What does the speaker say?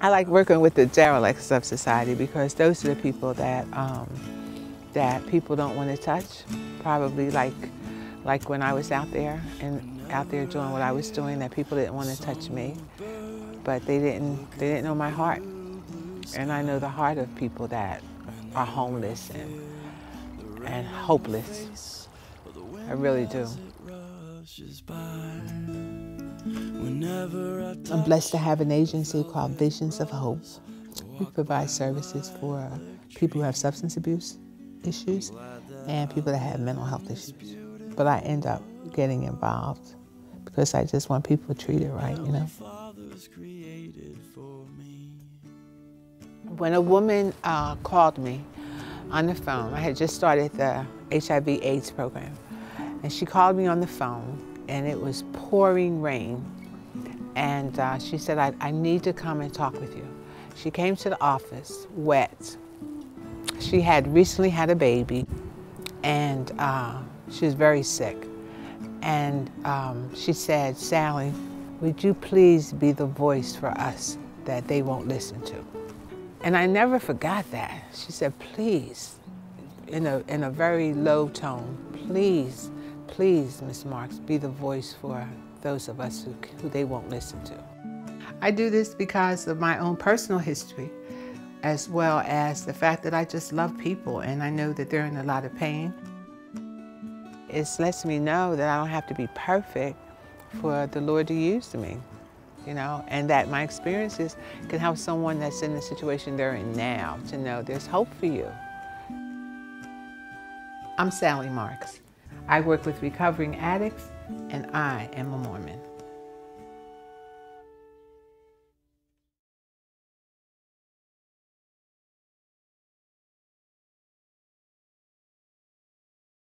I like working with the derelicts of society because those are the people that um, that people don't want to touch. Probably like like when I was out there and out there doing what I was doing, that people didn't want to touch me, but they didn't they didn't know my heart, and I know the heart of people that are homeless and and hopeless. I really do. I'm blessed to have an agency called Visions of Hope. We provide services for people who have substance abuse issues and people that have mental health issues. But I end up getting involved because I just want people treated right, you know. When a woman uh, called me on the phone, I had just started the HIV AIDS program, and she called me on the phone, and it was pouring rain. And uh, she said, I, I need to come and talk with you. She came to the office wet. She had recently had a baby, and uh, she was very sick. And um, she said, Sally, would you please be the voice for us that they won't listen to? And I never forgot that. She said, please, in a, in a very low tone, please, please, Miss Marks, be the voice for those of us who, who they won't listen to. I do this because of my own personal history, as well as the fact that I just love people and I know that they're in a lot of pain. It lets me know that I don't have to be perfect for the Lord to use me, you know, and that my experiences can help someone that's in the situation they're in now to know there's hope for you. I'm Sally Marks. I work with recovering addicts, and I am a Mormon.